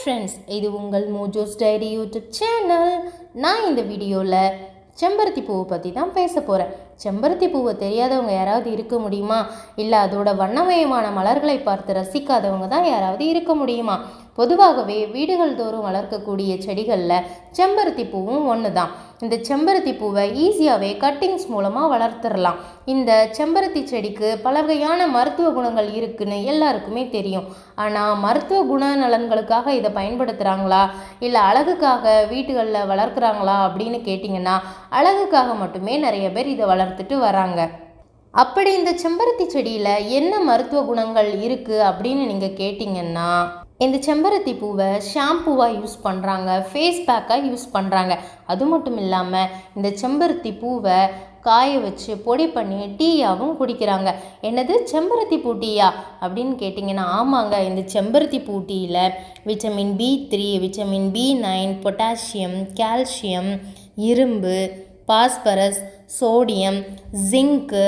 Friends இது உங்கள் மோஜோஸ் diary YouTube channel நான் இந்த வீடியோவில் செம்பருத்தி பூவை பற்றி தான் பேச போகிறேன் செம்பருத்தி பூவை தெரியாதவங்க யாராவது இருக்க முடியுமா? இல்லை அதோட வண்ணமயமான மலர்களை பார்த்து ரசிக்காதவங்க தான் யாராவது இருக்க முடியுமா? பொதுவாகவே வீடுகள் தோறும் வளர்க்கக்கூடிய செடிகளில் செம்பருத்தி பூவும் ஒன்று தான் இந்த செம்பருத்தி பூவை ஈஸியாகவே கட்டிங்ஸ் மூலமாக வளர்த்துடலாம் இந்த செம்பருத்தி செடிக்கு பல வகையான மருத்துவ குணங்கள் இருக்குன்னு எல்லாருக்குமே தெரியும். ஆனால் மருத்துவ குண நலன்களுக்காக இதை பயன்படுத்துகிறாங்களா இல்லை அழகுக்காக வீட்டுகளில் வளர்க்குறாங்களா அப்படின்னு கேட்டிங்கன்னா அழகுக்காக மட்டுமே நிறைய பேர் இதை வளர்த்துட்டு வராங்க. அப்படி இந்த செம்பருத்தி செடியில் என்ன மருத்துவ குணங்கள் இருக்குது அப்படின்னு நீங்கள் கேட்டிங்கன்னா இந்த செம்பருத்தி பூவை ஷாம்புவாக யூஸ் பண்ணுறாங்க ஃபேஸ் பேக்காக யூஸ் பண்ணுறாங்க அது மட்டும் இல்லாமல் இந்த செம்பருத்தி பூவை காய வச்சு பொடி பண்ணி டீயாகவும் குடிக்கிறாங்க. என்னது? செம்பருத்தி பூ டீயா? அப்படின்னு கேட்டிங்கன்னா ஆமாங்க. இந்த செம்பருத்தி பூ டீயில் vitamin B three vitamin B nine potassium calcium இரும்பு பாஸ்பரஸ் சோடியம் ஜிங்க்கு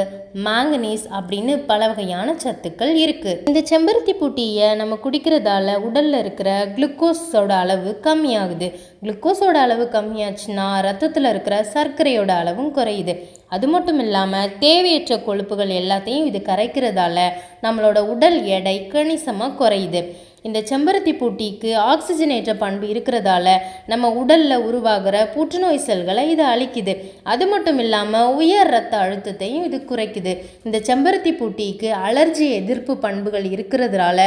மேங்கனீஸ் அப்படின்னு பல வகையான சத்துக்கள் இருக்குது இந்த செம்பருத்தி பூட்டியை நம்ம குடிக்கிறதால உடலில் இருக்கிற குளுக்கோஸோட அளவு கம்மியாகுது. குளுக்கோஸோட அளவு கம்மியாச்சுன்னா ரத்தத்தில் இருக்கிற சர்க்கரையோட அளவும் குறையுது. அது மட்டும் இல்லாமல் தேவையற்ற கொழுப்புகள் எல்லாத்தையும் இது கரைக்கிறதால நம்மளோட உடல் எடை கணிசமாக குறையுது. இந்த செம்பருத்தி பூட்டிக்கு ஆக்சிஜனேற்ற பண்பு இருக்கிறதால நம்ம உடலில் உருவாகிற புற்றுநோய் செல்களை இது அழிக்குது. அது மட்டும் இல்லாமல் உயர் ரத்த அழுத்தத்தையும் இது குறைக்குது. இந்த செம்பருத்தி பூட்டிக்கு அலர்ஜி எதிர்ப்பு பண்புகள் இருக்கிறதுனால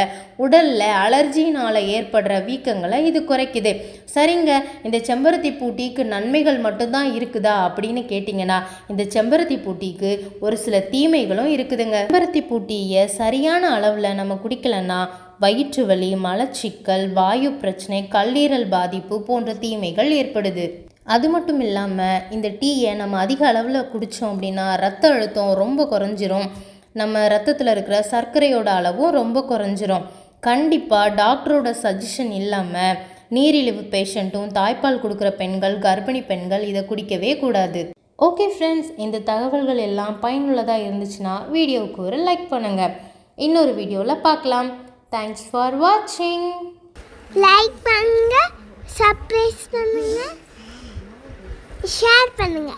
உடலில் அலர்ஜினால் ஏற்படுற வீக்கங்களை இது குறைக்குது. சரிங்க இந்த செம்பருத்தி பூட்டிக்கு நன்மைகள் மட்டும்தான் இருக்குதா அப்படின்னு கேட்டிங்கன்னா இந்த செம்பருத்தி பூட்டிக்கு ஒரு சில தீமைகளும் இருக்குதுங்க. செம்பருத்தி பூட்டியை சரியான அளவில் நம்ம குடிக்கலன்னா வயிற்று வலி மலச்சிக்கல் வாயு பிரச்சனை கல்லீரல் பாதிப்பு போன்ற தீமைகள் ஏற்படுது. அது மட்டும் இல்லாமல் இந்த டீயை நம்ம அதிக அளவில் குடித்தோம் அப்படின்னா ரத்த அழுத்தம் ரொம்ப குறைஞ்சிரும். நம்ம ரத்தத்தில் இருக்கிற சர்க்கரையோட அளவும் ரொம்ப குறைஞ்சிரும். கண்டிப்பாக டாக்டரோட சஜஷன் இல்லாமல் நீரிழிவு பேஷண்ட்டும் தாய்ப்பால் கொடுக்குற பெண்கள் கர்ப்பிணி பெண்கள் இதை குடிக்கவே கூடாது. ஓகே ஃப்ரெண்ட்ஸ் இந்த தகவல்கள் எல்லாம் பயனுள்ளதாக இருந்துச்சுன்னா வீடியோவுக்கு ஒரு லைக் பண்ணுங்கள் இன்னொரு வீடியோவில் பார்க்கலாம். தேங்க்ஸ் ஃபார் வாட்சிங் லைக் பண்ணுங்க சப்ஸ்கிரைப் பண்ணுங்க ஷேர் பண்ணுங்க.